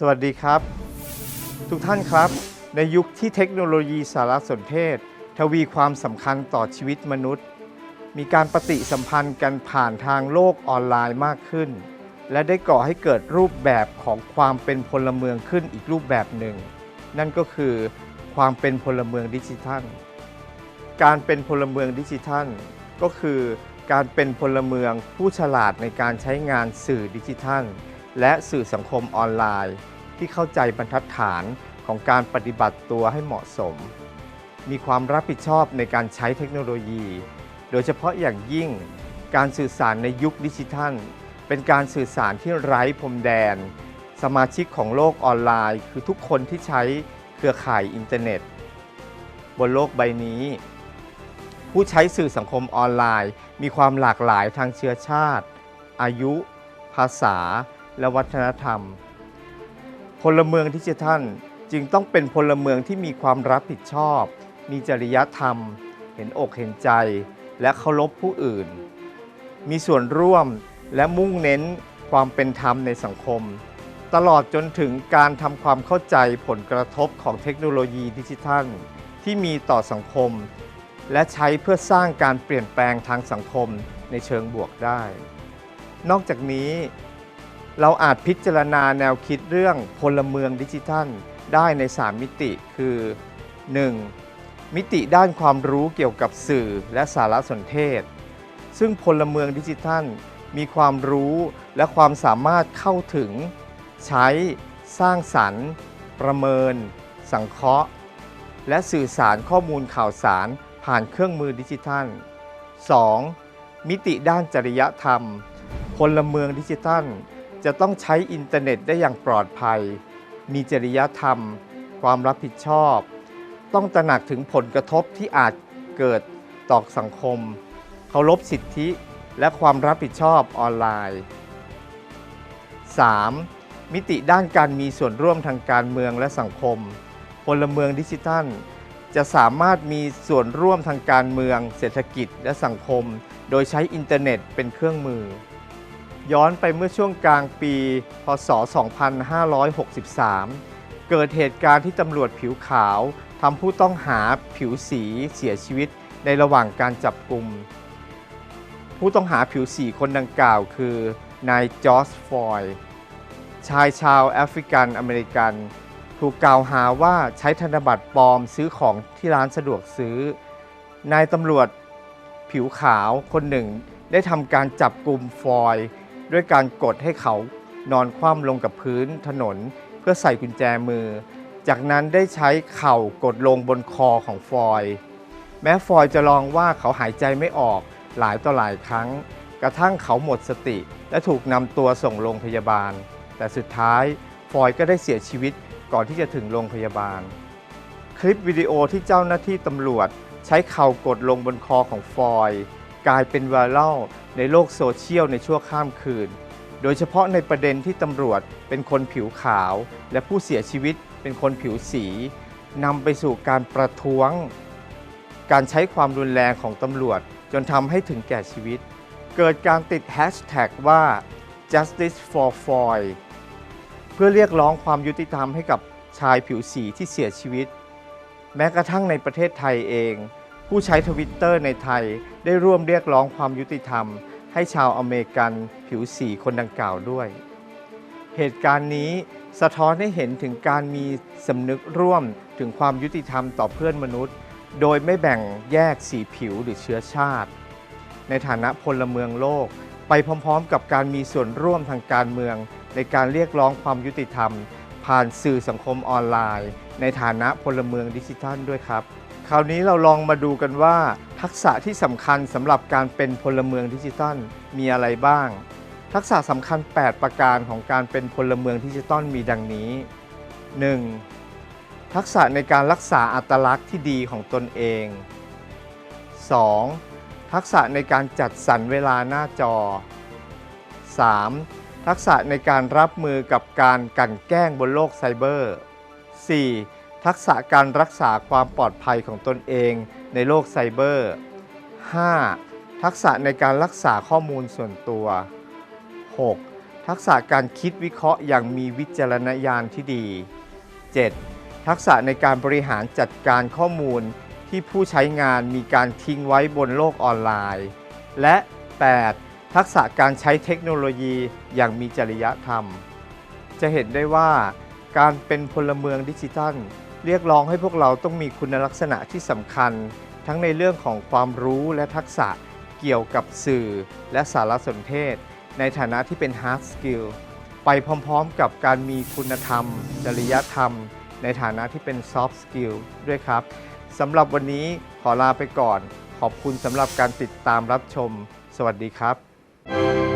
สวัสดีครับ ทุกท่านครับ ในยุคที่เทคโนโลยีสารสนเทศ ทวีความสำคัญต่อชีวิตมนุษย์ มีการปฏิสัมพันธ์กันผ่านทางโลกออนไลน์มากขึ้น และได้ก่อให้เกิดรูปแบบของความเป็นพลเมืองขึ้นอีกรูปแบบหนึ่ง นั่นก็คือความเป็นพลเมืองดิจิทัล การเป็นพลเมืองดิจิทัล ก็คือการเป็นพลเมืองผู้ฉลาดในการใช้งานสื่อดิจิทัล และสื่อสังคมออนไลน์ ที่เข้าใจบรรทัดฐานของการปฏิบัติตัวให้เหมาะสม มีความรับผิดชอบในการใช้เทคโนโลยี โดยเฉพาะอย่างยิ่งการสื่อสารในยุคดิจิทัล เป็นการสื่อสารที่ไร้พรมแดน สมาชิกของโลกออนไลน์ คือทุกคนที่ใช้เครือข่ายอินเทอร์เน็ต บนโลกใบนี้ ผู้ใช้สื่อสังคมออนไลน์ มีความหลากหลายทางเชื้อชาติ อายุ ภาษา และวัฒนธรรม พลเมืองดิจิทัลจึงต้องเป็นพลเมืองที่มีความรับผิดชอบ มีจริยธรรม เห็นอกเห็นใจ และเคารพผู้อื่น มีส่วนร่วมและมุ่งเน้นความเป็นธรรมในสังคม ตลอดจนถึงการทำความเข้าใจผลกระทบของเทคโนโลยีดิจิทัล ที่มีต่อสังคม และใช้เพื่อสร้างการเปลี่ยนแปลงทางสังคมในเชิงบวกได้ นอกจากนี้ เราอาจพิจารณาแนวคิดเรื่องพลเมืองดิจิทัล ได้ใน 3 มิติคือ 1. มิติด้านความรู้เกี่ยวกับสื่อและสารสนเทศ ซึ่งพลเมืองดิจิทัล มีความรู้และความสามารถเข้าถึง ใช้ สร้างสรรค์ ประเมิน สังเคราะห์ และสื่อสารข้อมูลข่าวสารผ่านเครื่องมือดิจิทัล 2. มิติด้านจริยธรรม พลเมืองดิจิทัล จะต้องใช้อินเทอร์เน็ตได้อย่างปลอดภัย มีจริยธรรม ความรับผิดชอบ ต้องตระหนักถึงผลกระทบที่อาจเกิดต่อสังคม เคารพสิทธิและความรับผิดชอบออนไลน์ 3. มิติด้านการมีส่วนร่วมทางการเมืองและสังคม พลเมืองดิจิทัล จะสามารถมีส่วนร่วมทางการเมือง เศรษฐกิจและสังคม โดยใช้อินเทอร์เน็ตเป็นเครื่องมือ ย้อนไปเมื่อช่วงกลางปี พศ 2563 เกิดเหตุการณ์ที่ตำรวจผิวขาวทำผู้ต้องหาผิวสีเสียชีวิตในระหว่างการจับกลุ่ม ผู้ต้องหาผิวสีคนดังกล่าวคือนายจอร์จฟอยด์ชายชาวแอฟริกันอเมริกัน ถูกกล่าวหาว่าใช้ธนบัตรปลอมซื้อของที่ร้านสะดวกซื้อ นายตำรวจผิวขาวคนหนึ่งได้ทำการจับกลุ่มฟอย ด้วยการกดให้เขานอนคว่ำลงกับพื้นถนน เพื่อใส่กุญแจมือ จากนั้นได้ใช้เข่ากดลงบนคอของฟอย แม้ฟอยจะลองว่าเขาหายใจไม่ออกหลายต่อหลายครั้ง กระทั่งเขาหมดสติ และถูกนำตัวส่งโรงพยาบาล แต่สุดท้ายฟอยก็ได้เสียชีวิตก่อนที่จะถึงโรงพยาบาล คลิปวิดีโอที่เจ้าหน้าที่ตำรวจ ใช้เข่ากดลงบนคอของฟอย กลายเป็นไวรัลในโลกโซเชียลในชั่วข้ามคืน โดยเฉพาะในประเด็นที่ตำรวจเป็นคนผิวขาว และผู้เสียชีวิตเป็นคนผิวสีนำไปสู่การประท้วง การใช้ความรุนแรงของตำรวจจนทำให้ถึงแก่ชีวิต เกิดการติดแฮชแท็กว่า justice for Foy เพื่อเรียกร้องความยุติธรรมให้กับชายผิวสีที่เสียชีวิต แม้กระทั่งในประเทศไทยเอง ผู้ใช้ทวิตเตอร์ในไทยได้ร่วมเรียกร้องความยุติธรรม ให้ชาวอเมริกันผิวสีคนดังกล่าวด้วย เหตุการณ์นี้สะท้อนให้เห็นถึงการมีสำนึกร่วมถึงความยุติธรรมต่อเพื่อนมนุษย์ โดยไม่แบ่งแยกสีผิวหรือเชื้อชาติ ในฐานะพลเมืองโลก ไปพร้อมๆ กับการมีส่วนร่วมทางการเมือง ในการเรียกร้องความยุติธรรม ผ่านสื่อสังคมออนไลน์ ในฐานะพลเมืองดิจิทัลด้วยครับ คราวนี้เราลองมาดูกันว่า ทักษะที่สำคัญสำหรับการเป็นพลเมืองดิจิทัลมีอะไรบ้าง ทักษะสำคัญ 8 ประการของการเป็นพลเมืองดิจิทัลมีดังนี้ 1. ทักษะในการรักษาอัตลักษณ์ที่ดีของตนเอง 2. ทักษะในการจัดสรรเวลาหน้าจอ 3. ทักษะในการรับมือกับการกันแกล้งบนโลกไซเบอร์ 4. ทักษะการรักษาความปลอดภัยของตนเองในโลกไซเบอร์ 5. ทักษะในการรักษาข้อมูลส่วนตัว 6. ทักษะการคิดวิเคราะห์อย่างมีวิจารณญาณที่ดี 7. ทักษะในการบริหารจัดการข้อมูลที่ผู้ใช้งานมีการทิ้งไว้บนโลกออนไลน์ และ 8. ทักษะการใช้เทคโนโลยีอย่างมีจริยธรรม จะเห็นได้ว่าการเป็นพลเมืองดิจิทัล เรียกร้องให้พวกเราต้องมีคุณลักษณะที่สำคัญ ทั้งในเรื่องของความรู้และทักษะเกี่ยวกับสื่อและสารสนเทศ ในฐานะที่เป็น hard skill ไปพร้อมๆกับการมีคุณธรรม จริยธรรม ในฐานะที่เป็น soft skill ด้วยครับสำหรับวันนี้ขอลาไปก่อน ขอบคุณสำหรับการติดตามรับชม สวัสดีครับ